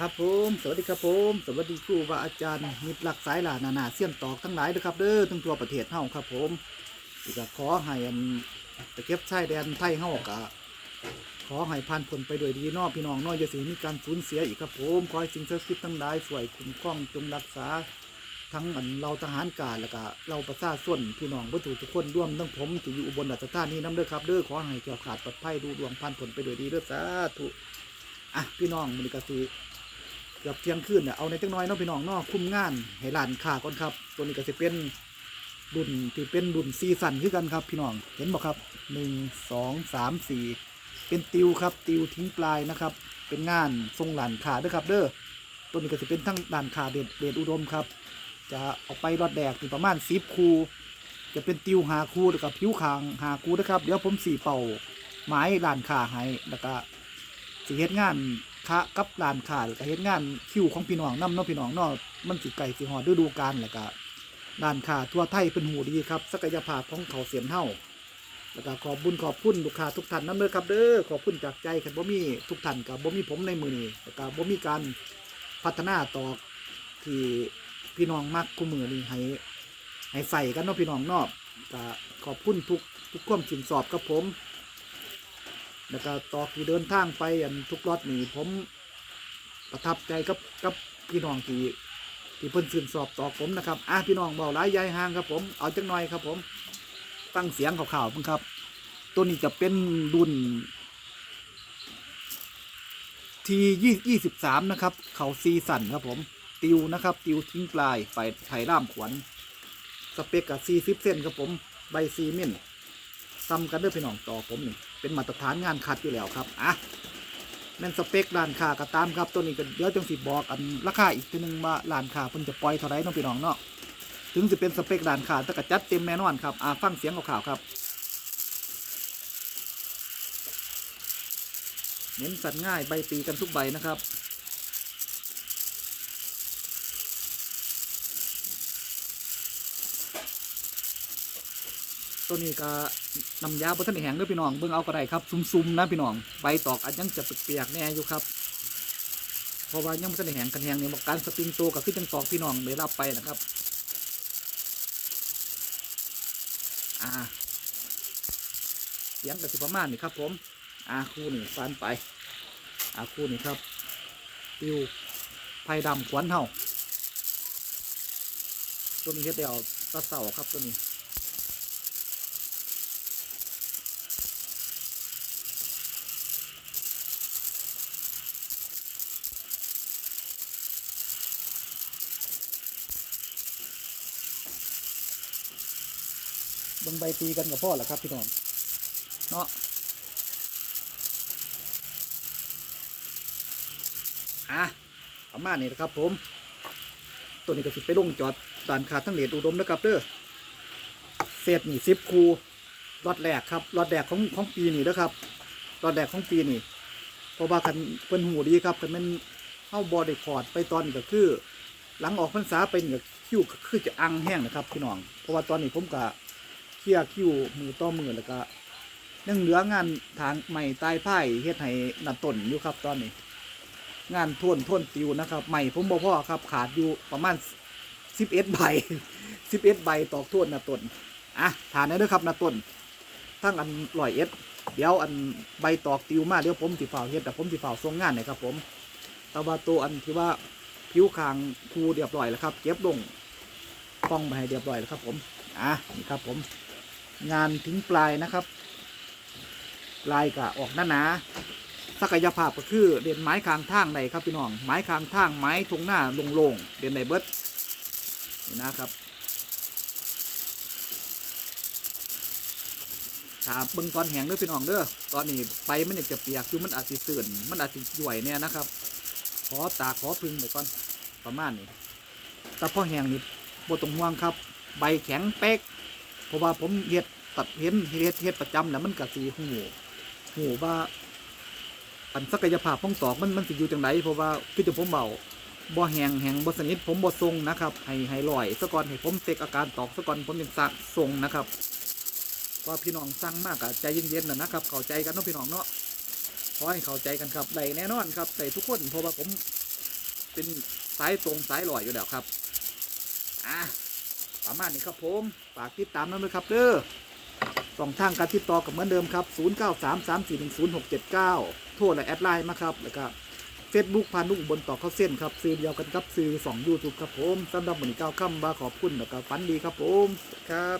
ครับผมสวัสดีครับผมสวัสดีครูบาอาจารย์มิตรหลักสายหลานนานาเสี่ยมตอกทั้งหลายด้วยครับเด้อทั้งทั่วประเทศเฮาครับผมอีกก็ขอให้อันตะเก็บชายแดนไทยเฮากะขอให้ผ่านพ้นไปด้วยดีนอพี่น้องเนออย่าสิมีการสูญเสียอีกครับผมขอให้สิ่งศักดิ์สิทธิ์ทั้งหลายช่วยคุ้มครองจงรักษา ทั้งอันเราทหารกาแล้วก็เราประชาชนพี่น้องวัตถุทุกคนร่วมทั้งผมที่อยู่อุบลราชธานีน้ำเด้อครับเด้อขอให้แก้วขาดปลอดภัยดูดวงผ่านพ้นไปด้วยดีเด้อสาธุอะพี่น้องมันก็คือ กือบเที่ยงคืนเนี่ยเอาในจังน้อยเนาะพี่น้องเนาะคุ้มงานให้ร้านค้าก่อนครับ ตัวนี้ก็จะเป็นดุนที่เป็นดุนซีสันคือกันครับ พี่น้องเห็นบอกครับหนึ่งสองสามสี่เป็นติวครับติวทิ้งปลายนะครับ เป็นงานทรงหลานขาด้อครับ เด้อตัวนี้ก็จะเป็นทั้งด่านขาเดชเดชอุดมครับ จะเอาไปรอดแดกถึงประมาณสิบคูจะเป็นติวหาคูแล้วก็ผิวคางหาคูนะครับ เดี๋ยวผมสีเป่าไม้ลานขาให้แล้วก็สิเฮ็ดงาน ค้ากับร้านค้าแล้วก็เฮ็ดงานคิวของพี่น้องนํเนาะพี่น้องเนาะมันสิไก่สิฮอดฤดูกาลแล้วก็ร้านค้าทั่วไทยเป็นหูดีครับศักยภาพของเขาเสียนเฮาแล้วก็ขอบบุญขอบคุณลูกค้าทุกท่านนำเด้อครับเด้อขอบคุณจากใจคันบ่มีทุกท่านก็บ่มีผมในมือนี้แล้วก็บ่มีการพัฒนาต่อที่พี่น้องมักคู่มือนี้ให้ให้ใส่กันเนาะพี่น้องเนาะก็ขอบคุณทุกทุกความสินสอบกับผม แล้วก็ต่อที่เดินทางไปอันทุกรถนี่ผมประทับใจกับกับพี่น้องที่ที่เพิ่นสื่นสอบต่อผมนะครับอะพี่น้องเบาหลายยายห่างครับผมเอาจักหน่อยครับ ผมตั้งเสียงข่าวๆเพิ่งครับ ตัวนี้จะเป็นรุ่นทียี่ยี่สิบสามนะครับ เขาซีสันครับผม ติวนะครับ ติวทิ้งปลายไปไถ่ล่ามขวัญสเปกกับซีซิบเส้นครับผม ใบซีเมนต์ ซ้ำกันเด้อพี่น้องต่อผมนี่เป็นมาตรฐานงานคัดอยู่แล้วครับอะแม่นสเปคร้านค้าก็ตามครับตัวนี้ก็เดี๋ยวจังสิบอกอันราคาอีกทีนึงว่าร้านค้าเพิ่นจะปล่อยเท่าไรน้องพี่น้องเนาะถึงสิเป็นสเปคร้านค้าแต่ก็จัดเต็มแน่นอนครับอะฟังเสียงข่าวครับเน้นสันง่ายใบตีกันทุกใบนะครับ ตัวนี้ก็น้ำยาบนท่านแห้งด้วยพี่น้องเบิ่งเอาก็ได้ครับซุ่มๆนะพี่น้องใบตอกอาจยังจะเปียกๆแน่อยู่ครับเพราะว่ายังบ่ทันแห้งกันแห้งเนี่ยบอกการสปริงตัวกับคือจังตอกพี่น้องได้รับไปนะครับอ่าเสียงกับสิประมาณนี้ครับ ผมอาคู่นี่ฟันไปอาคู่นี่ครับติวไผ่ดำขวัญเฮาตัวนี้เฮ็ดเดียวตะเสาครับตัวนี้ บิ่งใบตีกันกับพ่อแหละครับพี่น้องเนาะอะประมาณนี้นะครับ ผม ตัวนี้ก็สิไปลงจอดด่านขาดทั้งเหรียญอุดมนะครับเด้อเศษนี่สิบคูรอดแรกครับรอดแรกของของปีนี้นะครับรอดแรกของปีนี้เพราะว่าคันเป็นหูดีครับคันมันเข้าบอดี้คอร์ดไปตอนนี้ก็คือ หลังออกพรรษาไปเนี่ยคิ้วก็คือจะอังแห้งนะครับพี่น้องเพราะว่าตอนนี้ผมก็เค ลียร์คิวมือต่อมือแล้วก็ยังเหลืองานทางใหม่ใต้ไพ่เฮ็ดให้นัดต้นอยู่ครับตอนนี้ งานท่วนท่วนติวนะครับใหม่ผมบอกพ่อครับ ขาดอยู่ประมาณสิบเอ็ดใบสิบเอ็ดใบตอกท่วนนัดต้นอะฐานนี้ด้วยครับนัดต้นทั้งอันลอยเอ็ดเดี๋ยวอันใบตอกติวมาเดี๋ยวผมสิฝ่าเฮ็ดแต่ผมสิฝ่าส่งงานหนะครับ ผมต่ว่าตัวอันที่ว่าผิวคางคูเรียบร้อยแล้วครับ เก็บลงกล้องไปให้เรียบร้อยแล้วครับ ผมอะนี่ครับผม งานทิ้งปลายนะครับ ปลายก็ออกหนาหนาศักยภาพก็คือเด่นไม้คางทางใดครับพี่น้อง ไม้คางทางไม้ทงหน้าโล่งๆเด่นใดเบิดนี่นะครับถาเบิ่งตอนแห้งเด้อพี่น้องเด้อตอนนี้ใบมันอยากจะเปียกอยู่มันอาจจะเสื่อนมันอาจจะย่วยเนี่ยนะครับ ขอตาขอพึ่งไปก่อนประมาณนี้แต่พอแห้งนี่บ่ต้องห่วงครับ ใบแข็งเป๊ก เพราะว่าผมเฮ็ดตัดเห็นเฮ็ดเฮ็ดประจำแล้วมันก็สิหูหูว่าอันศักยภาพของตอกมันมันสิอยู่จังไดเพราะว่าคือจะผมเบาบ่แหงแหงบ่สนิทผมบ่ทรงนะครับ ให้ให้ลอยซะก่อนให้ผมเตกอาการตอกซะก่อนผมยังสั่งทรงนะครับว่าพี่น้องสั่งมากอะใจเย็นๆนะนะครับ เข้าใจกันเนาะพี่น้องเนาะขอให้เข้าใจกันครับได้แน่นอนครับได้ทุกคนเพราะว่าผมเป็นสายตรงสายลอยอยู่แล้วครับอะ ประมาณนี้ครับผมฝากติดตามนั่นเลยครับเด้อสองทางการติดต่อกับเหมือนเดิมครับ 0933410679 โทรและแอดไลน์มาครับ แล้วก็ Facebook พานุกบนต่อเข้าเส้นครับซื้อเดียวกันครับซื้อ2 YouTube ครับผมสำหรับวันนี้ก้าวค่ำบาขอบคุณแล้วก็ฝันดีครับผมครับ